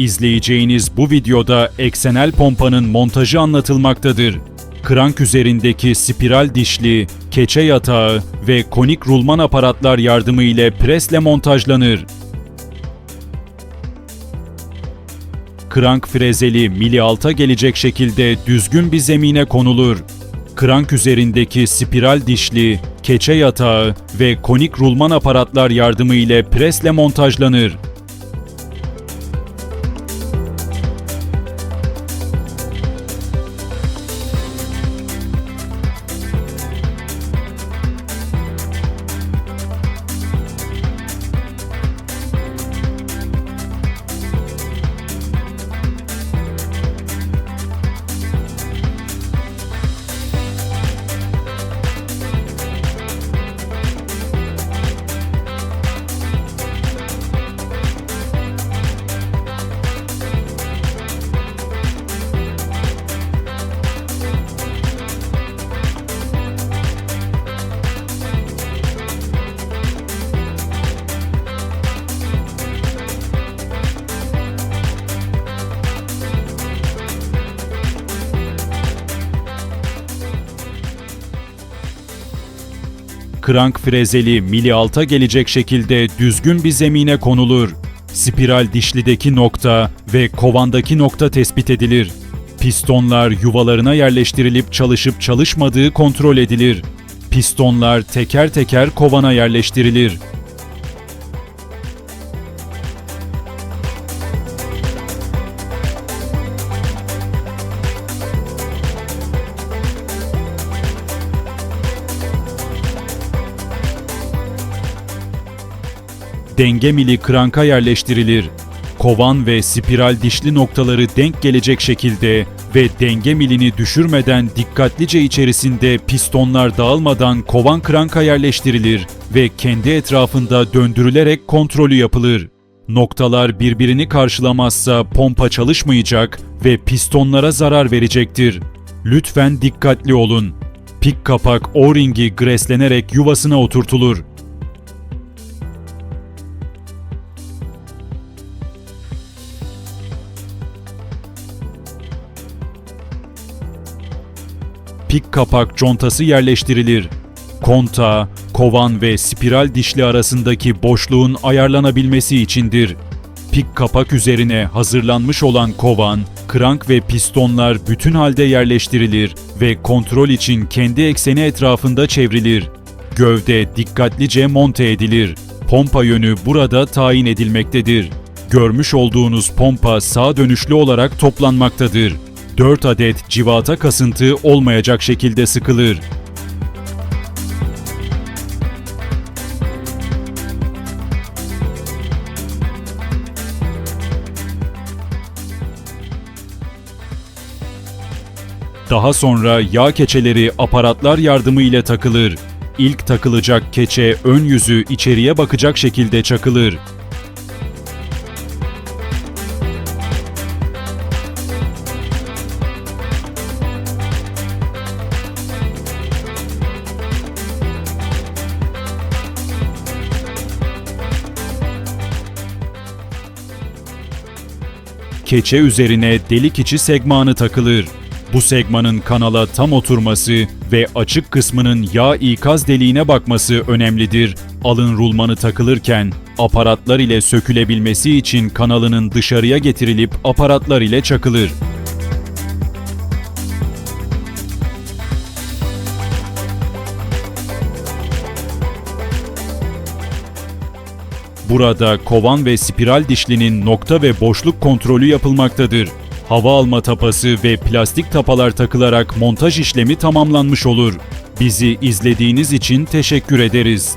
İzleyeceğiniz bu videoda eksenel pompanın montajı anlatılmaktadır. Krank üzerindeki spiral dişli, keçe yatağı ve konik rulman aparatlar yardımı ile presle montajlanır. Krank frezeli mili alta gelecek şekilde düzgün bir zemine konulur. Krank üzerindeki spiral dişli, keçe yatağı ve konik rulman aparatlar yardımı ile presle montajlanır. Krank frezeli mili alta gelecek şekilde düzgün bir zemine konulur. Spiral dişlideki nokta ve kovandaki nokta tespit edilir. Pistonlar yuvalarına yerleştirilip çalışıp çalışmadığı kontrol edilir. Pistonlar teker teker kovana yerleştirilir. Denge mili kranka yerleştirilir. Kovan ve spiral dişli noktaları denk gelecek şekilde ve denge milini düşürmeden dikkatlice içerisinde pistonlar dağılmadan kovan kranka yerleştirilir ve kendi etrafında döndürülerek kontrolü yapılır. Noktalar birbirini karşılamazsa pompa çalışmayacak ve pistonlara zarar verecektir. Lütfen dikkatli olun. Pik kapak O-ringi greslenerek yuvasına oturtulur. Pik kapak contası yerleştirilir. Konta, kovan ve spiral dişli arasındaki boşluğun ayarlanabilmesi içindir. Pik kapak üzerine hazırlanmış olan kovan, krank ve pistonlar bütün halde yerleştirilir ve kontrol için kendi ekseni etrafında çevrilir. Gövde dikkatlice monte edilir. Pompa yönü burada tayin edilmektedir. Görmüş olduğunuz pompa sağ dönüşlü olarak toplanmaktadır. 4 adet civata kasıntı olmayacak şekilde sıkılır. Daha sonra yağ keçeleri aparatlar yardımı ile takılır. İlk takılacak keçe ön yüzü içeriye bakacak şekilde çakılır. Keçe üzerine delik içi segmanı takılır. Bu segmanın kanala tam oturması ve açık kısmının yağ ikaz deliğine bakması önemlidir. Alın rulmanı takılırken aparatlar ile sökülebilmesi için kanalının dışarıya getirilip aparatlar ile çakılır. Burada kovan ve spiral dişlinin nokta ve boşluk kontrolü yapılmaktadır. Hava alma tapası ve plastik tapalar takılarak montaj işlemi tamamlanmış olur. Bizi izlediğiniz için teşekkür ederiz.